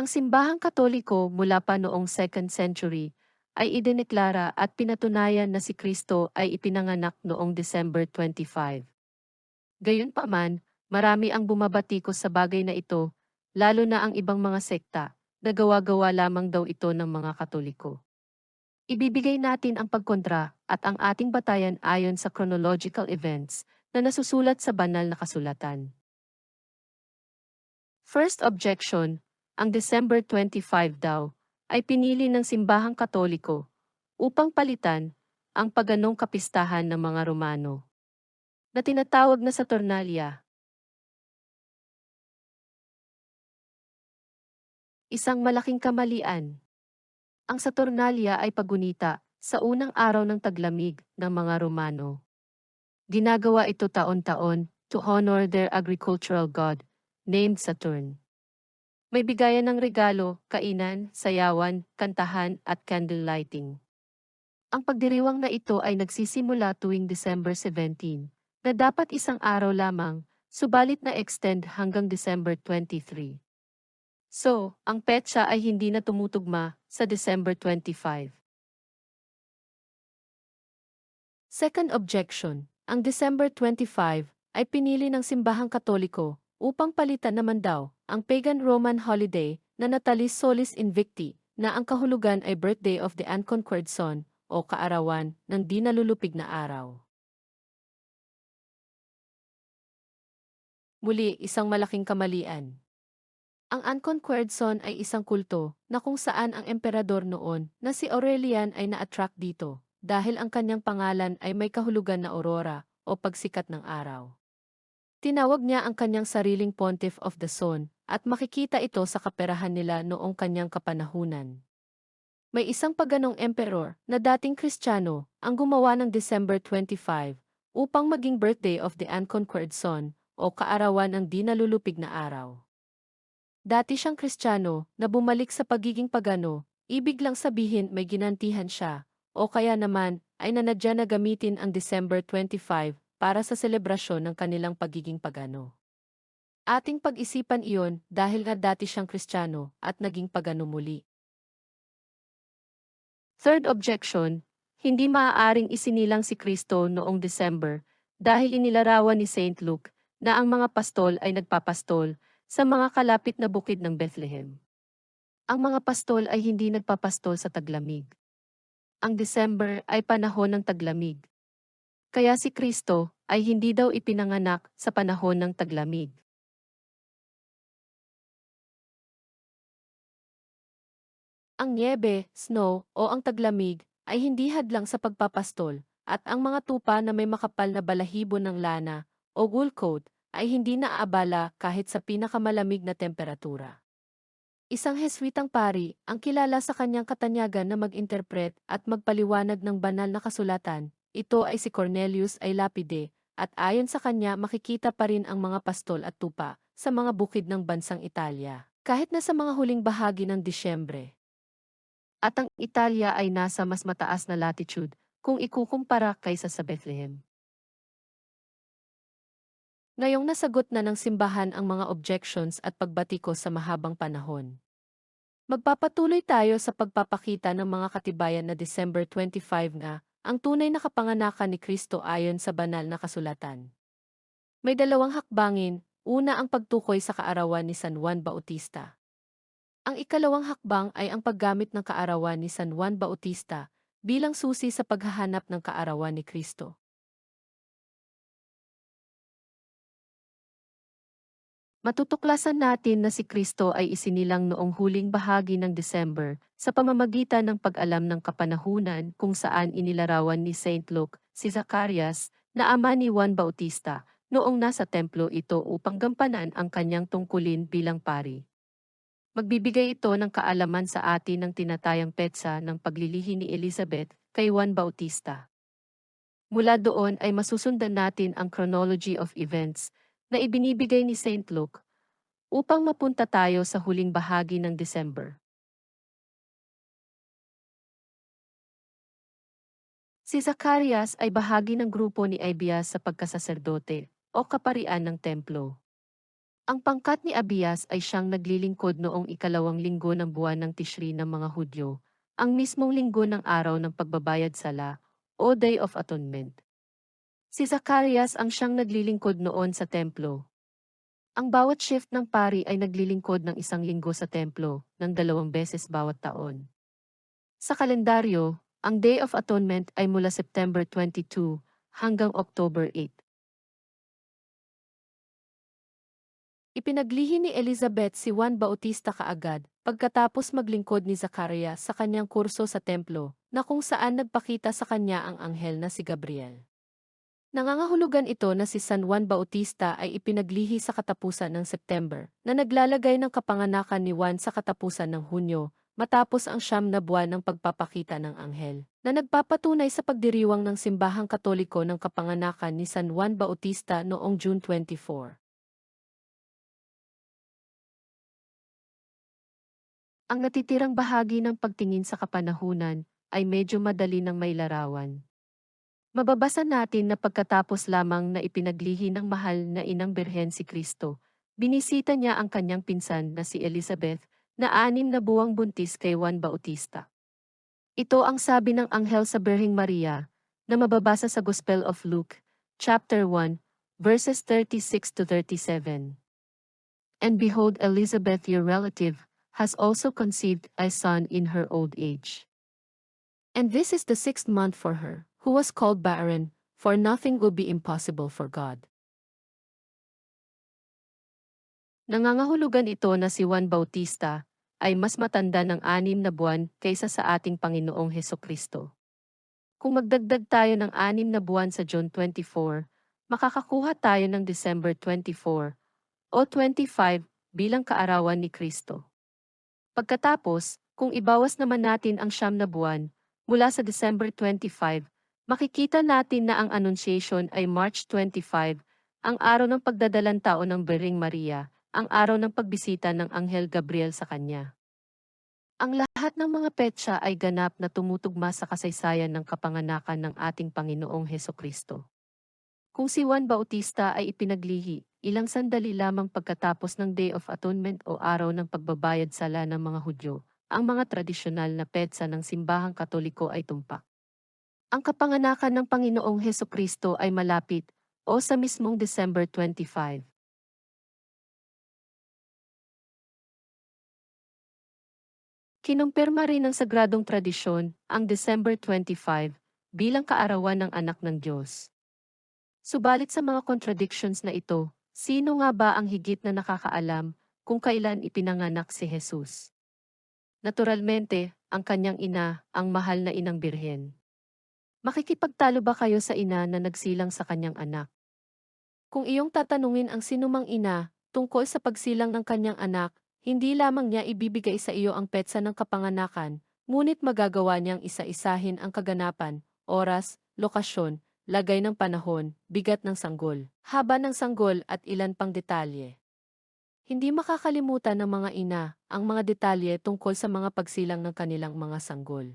Ang simbahang katoliko mula pa noong 2nd century ay idineklara at pinatunayan na si Kristo ay ipinanganak noong December 25. Gayunpaman, marami ang bumabatikos sa bagay na ito, lalo na ang ibang mga sekta, na gawa-gawa lamang daw ito ng mga katoliko. Ibibigay natin ang pagkontra at ang ating batayan ayon sa chronological events na nasusulat sa banal na kasulatan. First objection, ang December 25 daw ay pinili ng simbahang katoliko upang palitan ang paganong kapistahan ng mga Romano na tinatawag na Saturnalia. Isang malaking kamalian. Ang Saturnalia ay pagunita sa unang araw ng taglamig ng mga Romano. Ginagawa ito taon-taon to honor their agricultural god, named Saturn. May bigayan ng regalo, kainan, sayawan, kantahan at candle lighting. Ang pagdiriwang na ito ay nagsisimula tuwing December 17, na dapat isang araw lamang, subalit na extend hanggang December 23. So, ang petsa ay hindi na tumutugma sa December 25. Second objection, ang December 25 ay pinili ng simbahang katoliko upang palitan naman daw ang pagan Roman holiday na Natalis Solis Invicti na ang kahulugan ay birthday of the unconquered son o kaarawan ng di nalulupig na araw. Muli, isang malaking kamalian. Ang unconquered son ay isang kulto na kung saan ang emperador noon na si Aurelian ay na-attract dito dahil ang kanyang pangalan ay may kahulugan na aurora o pagsikat ng araw. Tinawag niya ang kanyang sariling pontiff of the sun at makikita ito sa kaperahan nila noong kanyang kapanahunan. May isang paganong emperor na dating kristyano ang gumawa ng December 25 upang maging birthday of the unconquered son o kaarawan ng di nalulupig na araw. Dati siyang kristyano na bumalik sa pagiging pagano, ibig lang sabihin may ginantihan siya, o kaya naman ay nanadya na gamitin ang December 25 para sa selebrasyon ng kanilang pagiging pagano. Ating pag-isipan iyon dahil nga dati siyang kristyano at naging pagano muli. Third objection, hindi maaaring isinilang si Kristo noong December dahil inilarawan ni St. Luke na ang mga pastol ay nagpapastol sa mga kalapit na bukid ng Bethlehem. Ang mga pastol ay hindi nagpapastol sa taglamig. Ang December ay panahon ng taglamig. Kaya si Kristo ay hindi daw ipinanganak sa panahon ng taglamig. Ang niebe, snow, o ang taglamig ay hindi hadlang sa pagpapastol, at ang mga tupa na may makapal na balahibo ng lana o wool coat ay hindi naaabala kahit sa pinakamalamig na temperatura. Isang Heswitang pari ang kilala sa kanyang katanyagan na mag-interpret at magpaliwanag ng banal na kasulatan. Ito ay si Cornelius ay Lapide, at ayon sa kanya makikita pa rin ang mga pastol at tupa sa mga bukid ng bansang Italia, kahit na sa mga huling bahagi ng Disyembre. At ang Italia ay nasa mas mataas na latitude kung ikukumpara kaysa sa Bethlehem. Ngayong nasagot na ng simbahan ang mga objections at pagbatiko sa mahabang panahon. Magpapatuloy tayo sa pagpapakita ng mga katibayan na December 25 nga, ang tunay na kapanganakan ni Kristo ayon sa banal na kasulatan. May dalawang hakbangin, una ang pagtukoy sa kaarawan ni San Juan Bautista. Ang ikalawang hakbang ay ang paggamit ng kaarawan ni San Juan Bautista bilang susi sa paghahanap ng kaarawan ni Kristo. Matutuklasan natin na si Kristo ay isinilang noong huling bahagi ng December sa pamamagitan ng pag-alam ng kapanahunan kung saan inilarawan ni Saint Luke si Zacarias na ama ni Juan Bautista noong nasa templo ito upang gampanan ang kanyang tungkulin bilang pari. Magbibigay ito ng kaalaman sa atin ng tinatayang petsa ng paglilihi ni Elizabeth kay Juan Bautista. Mula doon ay masusundan natin ang chronology of events na ibinibigay ni St. Luke upang mapunta tayo sa huling bahagi ng December. Si Zacarias ay bahagi ng grupo ni Abias sa pagkasaserdote o kaparian ng templo. Ang pangkat ni Abias ay siyang naglilingkod noong ikalawang linggo ng buwan ng Tishri ng mga Hudyo, ang mismong linggo ng araw ng pagbabayad sala, o Day of Atonement. Si Zacarias ang siyang naglilingkod noon sa templo. Ang bawat shift ng pari ay naglilingkod ng isang linggo sa templo, ng dalawang beses bawat taon. Sa kalendaryo, ang Day of Atonement ay mula September 22 hanggang October 8. Ipinaglihi ni Elizabeth si Juan Bautista kaagad pagkatapos maglingkod ni Zakaria sa kanyang kurso sa templo na kung saan nagpakita sa kanya ang anghel na si Gabriel. Nangangahulugan ito na si San Juan Bautista ay ipinaglihi sa katapusan ng September na naglalagay ng kapanganakan ni Juan sa katapusan ng Hunyo matapos ang siyam na buwan ng pagpapakita ng anghel na nagpapatunay sa pagdiriwang ng simbahang katoliko ng kapanganakan ni San Juan Bautista noong June 24. Ang natitirang bahagi ng pagtingin sa kapanahunan ay medyo madali ng may larawan. Mababasa natin na pagkatapos lamang na ipinaglihi ng mahal na inang Birhen si Kristo, binisita niya ang kanyang pinsan na si Elizabeth na anim na buwang buntis kay Juan Bautista. Ito ang sabi ng anghel sa Birhing Maria na mababasa sa Gospel of Luke, chapter 1, verses 36 to 37. And behold Elizabeth your relative, has also conceived a son in her old age. And this is the sixth month for her, who was called barren, for nothing will be impossible for God. Nangangahulugan ito na si Juan Bautista ay mas matanda ng anim na buwan kaysa sa ating Panginoong Heso Kristo. Kung magdagdag tayo ng anim na buwan sa June 24, makakakuha tayo ng December 24 o 25 bilang kaarawan ni Kristo. Pagkatapos, kung ibawas naman natin ang siyam na buwan, mula sa December 25, makikita natin na ang Annunciation ay March 25, ang araw ng pagdadalang tao ng Bering Maria, ang araw ng pagbisita ng Anghel Gabriel sa kanya. Ang lahat ng mga petsa ay ganap na tumutugma sa kasaysayan ng kapanganakan ng ating Panginoong Heso Kristo. Kung si Juan Bautista ay ipinaglihi, ilang sandali lamang pagkatapos ng Day of Atonement o araw ng pagbabayad sala ng mga Hudyo, ang mga tradisyonal na petsa ng simbahang katoliko ay tumpak. Ang kapanganakan ng Panginoong Heso Kristo ay malapit o sa mismong December 25. Kinumpirma rin ng sagradong tradisyon ang December 25 bilang kaarawan ng anak ng Diyos. Subalit sa mga contradictions na ito, sino nga ba ang higit na nakakaalam kung kailan ipinanganak si Jesus? Naturalmente, ang kanyang ina, ang mahal na inang birhen. Makikipagtalo ba kayo sa ina na nagsilang sa kanyang anak? Kung iyong tatanungin ang sinumang ina tungkol sa pagsilang ng kanyang anak, hindi lamang niya ibibigay sa iyo ang petsa ng kapanganakan, ngunit magagawa niyang isa-isahin ang kaganapan, oras, lokasyon, lagay ng panahon, bigat ng sanggol, haba ng sanggol at ilan pang detalye. Hindi makakalimutan ng mga ina ang mga detalye tungkol sa mga pagsilang ng kanilang mga sanggol.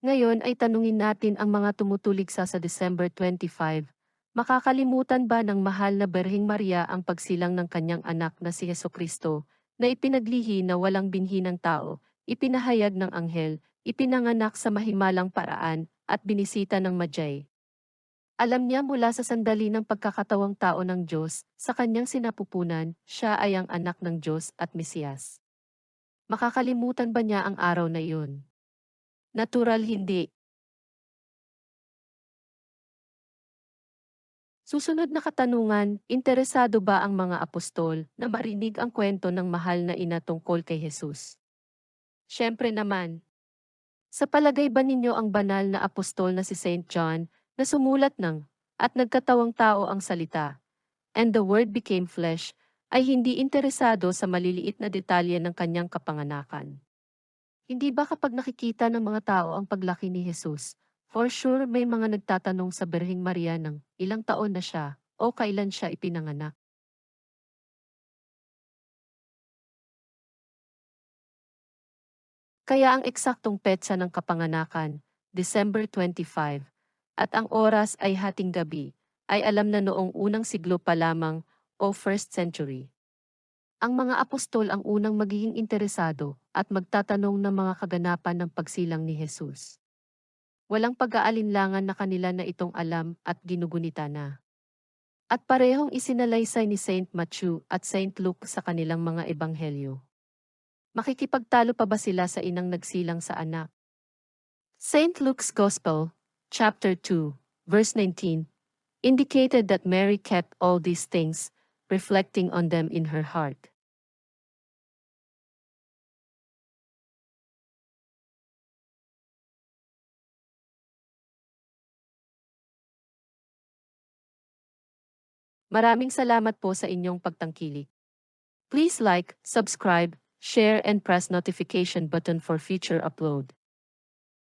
Ngayon ay tanungin natin ang mga tumutulig sa sa December 25, Makakalimutan ba ng mahal na Berhing Maria ang pagsilang ng kanyang anak na si Heso Kristo, na ipinaglihi na walang binhi ng tao, ipinahayag ng anghel, ipinanganak sa mahimalang paraan, at binisita ng Majay. Alam niya mula sa sandali ng pagkakatawang tao ng Diyos, sa kanyang sinapupunan, siya ay ang anak ng Diyos at Mesiyas. Makakalimutan ba niya ang araw na iyon? Natural hindi, Susunod na katanungan, interesado ba ang mga apostol na marinig ang kwento ng mahal na ina tungkol kay Jesus? Siyempre naman. Sa palagay ba ninyo ang banal na apostol na si St. John na sumulat ng at nagkatawang tao ang salita, and the word became flesh, ay hindi interesado sa maliliit na detalye ng kanyang kapanganakan? Hindi ba kapag nakikita ng mga tao ang paglaki ni Jesus, For sure may mga nagtatanong sa Berhing Maria ng ilang taon na siya o kailan siya ipinanganak. Kaya ang eksaktong petsa ng kapanganakan, December 25, at ang oras ay hating gabi, ay alam na noong unang siglo pa lamang o first century. Ang mga apostol ang unang magiging interesado at magtatanong ng mga kaganapan ng pagsilang ni Jesus. Walang pag-aalinlangan na kanila na itong alam at ginugunita na. At parehong isinalaysay ni Saint Matthew at Saint Luke sa kanilang mga ebanghelyo. Makikipagtalo pa ba sila sa inang nagsilang sa anak? Saint Luke's Gospel, chapter 2, verse 19, indicated that Mary kept all these things, reflecting on them in her heart. Maraming salamat po sa inyong pagtangkilik. Please like, subscribe, share and press notification button for future upload.